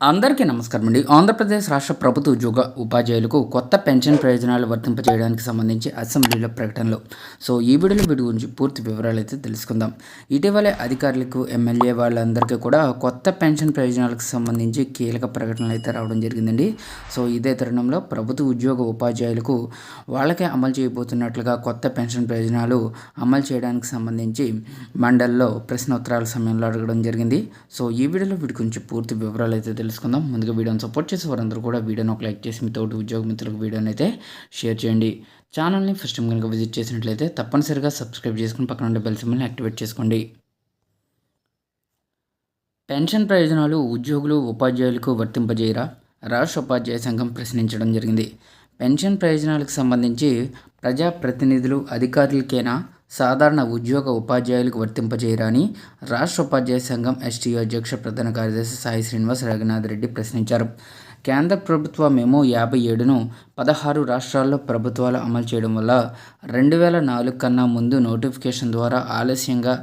అందరికీ నమస్కారం అండి. ఆంధ్రప్రదేశ్ రాష్ట్ర ప్రభుత్వ ఉద్యోగ ఉపాధ్యాయులకు కొత్త పెన్షన్ ప్రయోజనాలు వర్తింపజేయడానికి సంబంధించి అసెంబ్లీలో ప్రకటనలు. సో ఈ వీడియోలో వీటి గురించి పూర్తి వివరాలు అయితే తెలుసుకుందాం. ఇటీవలే అధికారులకు ఎమ్మెల్యే వాళ్ళందరికీ కూడా కొత్త పెన్షన్ ప్రయోజనాలకు సంబంధించి కీలక ప్రకటనలు అయితే రావడం జరిగిందండి. సో ఇదే తరుణంలో ప్రభుత్వ ఉద్యోగ ఉపాధ్యాయులకు వాళ్ళకే అమలు చేయబోతున్నట్లుగా కొత్త పెన్షన్ ప్రయోజనాలు అమలు చేయడానికి సంబంధించి మండలిలో ప్రశ్నోత్తరాల సమయంలో అడగడం జరిగింది. సో ఈ వీడియోలో వీటి గురించి పూర్తి వివరాలు అయితే తెలుసుకుందాం. ముందుగా వీడియోని సపోర్ట్ చేసే వారందరూ కూడా వీడియోని ఒక లైక్ చేసి మీ తోటి ఉద్యోగ మిత్రులకు వీడియోని అయితే షేర్ చేయండి. ఛానల్ని ఫస్ట్ టైం కనుక విజిట్ చేసినట్లయితే తప్పనిసరిగా సబ్స్క్రైబ్ చేసుకుని పక్కన ఉండే బెల్ సింబల్ని యాక్టివేట్ చేసుకోండి. పెన్షన్ ప్రయోజనాలు ఉద్యోగులు ఉపాధ్యాయులకు వర్తింపజేయరా? రాష్ట్ర ఉపాధ్యాయ సంఘం ప్రశ్నించడం జరిగింది. పెన్షన్ ప్రయోజనాలకు సంబంధించి ప్రజాప్రతినిధులు అధికారులకైనా? సాధారణ ఉద్యోగ ఉపాధ్యాయులకు వర్తింపజేయరాని రాష్ట్ర ఉపాధ్యాయ సంఘం ఎస్టీయూ అధ్యక్ష ప్రధాన కార్యదర్శి సాయి శ్రీనివాస్ రఘునాథ్ రెడ్డి ప్రశ్నించారు. కేంద్ర ప్రభుత్వ మేము యాభై ఏడును పదహారు రాష్ట్రాల్లో ప్రభుత్వాలు అమలు చేయడం వల్ల రెండు వేల నాలుగు కన్నా ముందు నోటిఫికేషన్ ద్వారా ఆలస్యంగా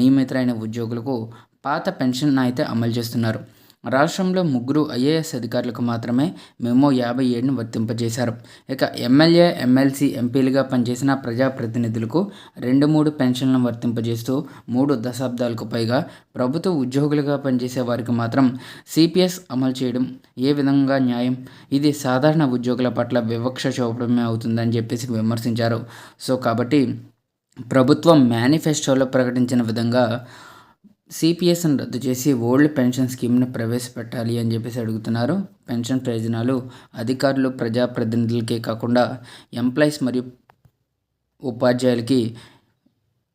నియమితులైన ఉద్యోగులకు పాత పెన్షన్ అయితే అమలు చేస్తున్నారు. రాష్ట్రంలో ముగ్గురు ఐఏఎస్ అధికారులకు మాత్రమే మెమో యాభై ఏడును వర్తింపజేశారు. ఇక ఎమ్మెల్యే ఎమ్మెల్సీ ఎంపీలుగా పనిచేసిన ప్రజాప్రతినిధులకు రెండు మూడు పెన్షన్లను వర్తింపజేస్తూ మూడు దశాబ్దాలకు పైగా ప్రభుత్వ ఉద్యోగులుగా పనిచేసే వారికి మాత్రం సిపిఎస్ అమలు చేయడం ఏ విధంగా న్యాయం? ఇది సాధారణ ఉద్యోగుల పట్ల వివక్ష చూపడమే అవుతుందని చెప్పేసి విమర్శించారు. సో కాబట్టి ప్రభుత్వం మేనిఫెస్టోలో ప్రకటించిన విధంగా సిపిఎస్ని రద్దు చేసి ఓల్డ్ పెన్షన్ స్కీమ్ను ప్రవేశపెట్టాలి అని చెప్పేసి అడుగుతున్నారు. పెన్షన్ ప్రయోజనాలు అధికారులు ప్రజాప్రతినిధులకే కాకుండా ఎంప్లాయీస్ మరియు ఉపాధ్యాయులకి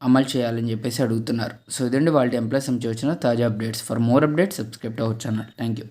అమలు చేయాలని చెప్పేసి అడుగుతున్నారు. సో ఇదండి వాళ్ళ ఎంప్లాయీస్ నుంచి వచ్చిన తాజా updates. For more updates subscribe our channel. Thank you